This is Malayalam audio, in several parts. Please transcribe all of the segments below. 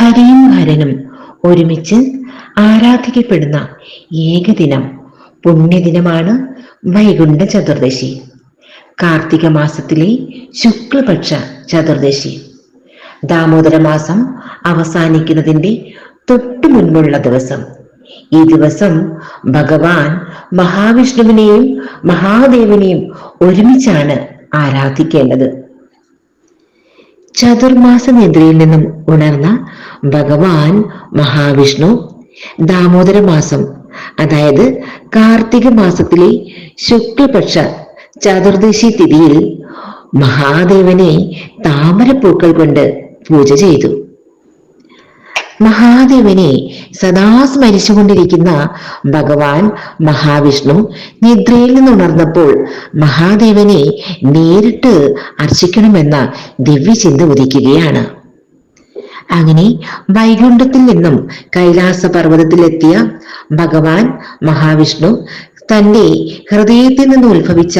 ഹരിയും ഹരനും ഒരുമിച്ച് ആരാധിക്കപ്പെടുന്ന ഏകദിനം പുണ്യദിനമാണ് വൈകുണ്ഠ ചതുർദശി. കാർത്തിക മാസത്തിലെ ശുക്ലപക്ഷ ചതുർദശി. ദാമോദര മാസം അവസാനിക്കുന്നതിന്റെ തൊട്ടു മുൻപുള്ള ദിവസം. ഈ ദിവസം ഭഗവാൻ മഹാവിഷ്ണുവിനെയും മഹാദേവനെയും ഒരുമിച്ചാണ് ആരാധിക്കേണ്ടത്. ചതുർമാസ നിദ്രയിൽ നിന്നും ഉണർന്ന ഭഗവാൻ മഹാവിഷ്ണു ദാമോദര മാസം അതായത് കാർത്തിക മാസത്തിലെ ശുക്ലപക്ഷ ചതുർദശി തിഥിയിൽ മഹാദേവനെ താമരപ്പൂക്കൾ കൊണ്ട് പൂജ ചെയ്തു. മഹാദേവനെ സദാ സ്മരിച്ചുകൊണ്ടിരിക്കുന്ന ഭഗവാൻ മഹാവിഷ്ണു നിദ്രയിൽ നിന്നുണർന്നപ്പോൾ മഹാദേവനെ നേരിട്ട് അർച്ചിക്കണമെന്ന ദിവ്യചിന്ത ഉദിക്കുകയാണ്. അങ്ങനെ വൈകുണ്ഠത്തിൽ നിന്നും കൈലാസ പർവതത്തിലെത്തിയ ഭഗവാൻ മഹാവിഷ്ണു തന്റെ ഹൃദയത്തിൽ നിന്ന് ഉത്ഭവിച്ച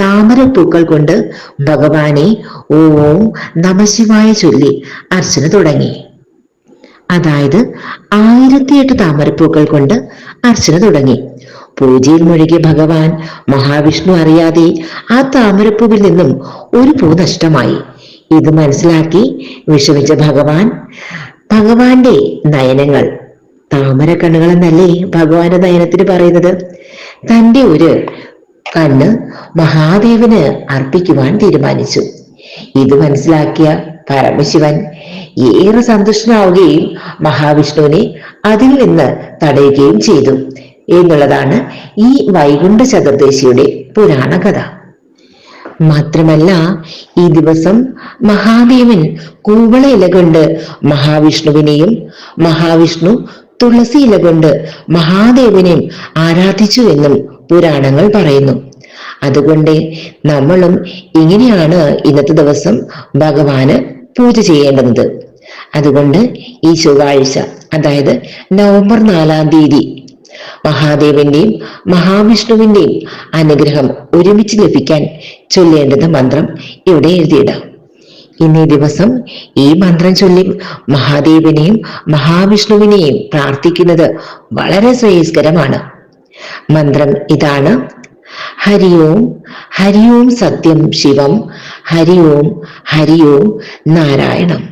താമരപ്പൂക്കൾ കൊണ്ട് ഭഗവാനെ ഓം നമശിവായ ചൊല്ലി അർച്ചന തുടങ്ങി. അതായത് ആയിരത്തിയെട്ട് താമരപ്പൂക്കൾ കൊണ്ട് അർച്ചന തുടങ്ങി. പൂജയിൽ മുഴുകിയ ഭഗവാൻ മഹാവിഷ്ണു അറിയാതെ ആ താമരപ്പൂവിൽ നിന്നും ഒരു പൂ നഷ്ടമായി. ഇത് മനസ്സിലാക്കി വിഷമിച്ച ഭഗവാൻ ഭഗവാന്റെ നയനങ്ങൾ താമര കണ്ണുകൾ എന്നല്ലേ ഭഗവാന്റെ നയനത്തിന് പറയുന്നത്? തന്റെ ഒരു കണ്ണ് മഹാദേവന് അർപ്പിക്കുവാൻ തീരുമാനിച്ചു. ഇത് മനസ്സിലാക്കിയ പരമശിവൻ. ഏറെ സന്തുഷ്ടനാവുകയും മഹാവിഷ്ണുവിനെ അതിൽ നിന്ന് തടയുകയും ചെയ്തു. എന്നുള്ളതാണ് ഈ വൈകുണ്ഠ ചതുർദശിയുടെ പുരാണ കഥ. മാത്രമല്ല ഈ ദിവസം മഹാദേവൻ കൂവള ഇല കൊണ്ട് മഹാവിഷ്ണുവിനെയും മഹാവിഷ്ണു തുളസി ഇല കൊണ്ട് മഹാദേവനെയും ആരാധിച്ചു എന്നും പുരാണങ്ങൾ പറയുന്നു. അതുകൊണ്ട് നമ്മളും ഇങ്ങനെയാണ് ഇന്നത്തെ ദിവസം ഭഗവാന് പൂജ ചെയ്യേണ്ടത് അതുകൊണ്ട് ഈ ചൊവ്വാഴ്ച അതായത് നവംബർ നാലാം തീയതി മഹാദേവന്റെയും മഹാവിഷ്ണുവിന്റെയും അനുഗ്രഹം ഒരുമിച്ച് ലഭിക്കാൻ ചൊല്ലേണ്ടുന്ന മന്ത്രം ഇവിടെ എഴുതിയിടാം. ഇന്നേ ദിവസം ഈ മന്ത്രം ചൊല്ലി മഹാദേവനെയും മഹാവിഷ്ണുവിനെയും പ്രാർത്ഥിക്കുന്നത് വളരെ ശ്രേയസ്കരമാണ്. മന്ത്രം ഇതാണ് ഹരി ഓം ഹരി ഓം സത്യം ശിവം ഹരി ഓം ഹരി ഓം നാരായണം.